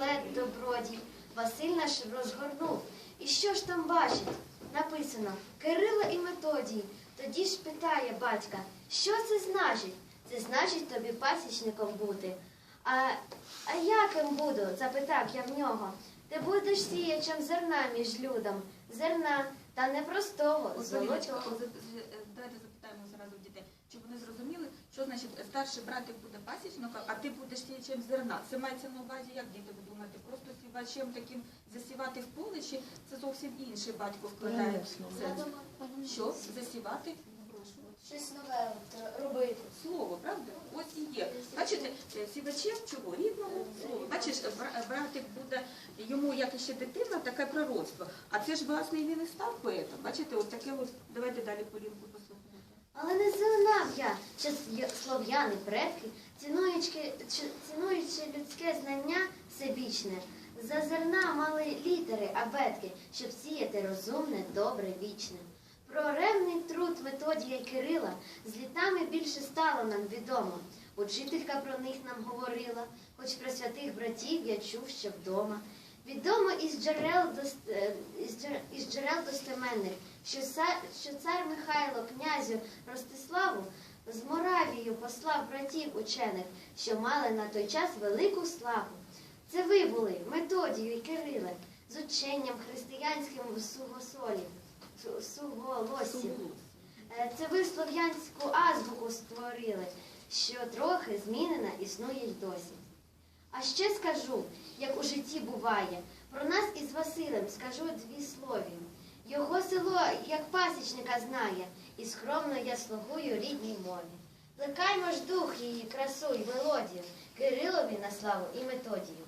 білет добродій, Василь наш розгорнув. І що ж там бачить? Написано Кирило і Методій. Тоді ж питає батька, що це значить? Це значить тобі пасічником бути. А, а яким буду? запитав я в нього. Ти будеш сіячем зерна між людом, зерна, та не простого, золотого. от за- з- е, давайте запитаємо зразу в дітей, щоб вони зрозуміли, що значить е, старший братик буде пасічником, а ти будеш сіячем зерна. Це мається на увазі, як діти ви думаєте, просто сівачем таким засівати в поле, чи це зовсім інший батько вкладає це? Що? Засівати? Щось нове робити. Слово, правда? Ось і є. Бачите, е, сівачем чого? Рідного слова. Бачиш, братик буде, йому як іще дитина, таке пророцтво. А це ж власне і він і став поетом. Бачите, от таке от, давайте далі полінку послухаємо. Але не знав я, що слов'яни предки, цінуючи, цінуючи людське знання всебічне, за зерна мали літери, абетки, щоб сіяти розумне, добре, вічне. Про ревний труд Методія й Кирила з літами більше стало нам відомо. Учителька про них нам говорила, хоч про святих братів я чув ще вдома. Відомо із джерел, е, із джерел достеменних, що, цар Михайло князю Ростиславу з Моравією послав братів учених, що мали на той час велику славу. Це ви були, Методію і Кириле, з ученням християнським в сугосолі, суголосі. Е, Це ви слов'янську азбуку створили, що трохи змінена існує й досі. А ще скажу, як у житті буває, про нас із Василем скажу дві слові. Його село, як пасічника знає, і скромно я слугую рідній мові. Плекаймо ж дух її красу й мелодію, Кирилові на славу і Методію.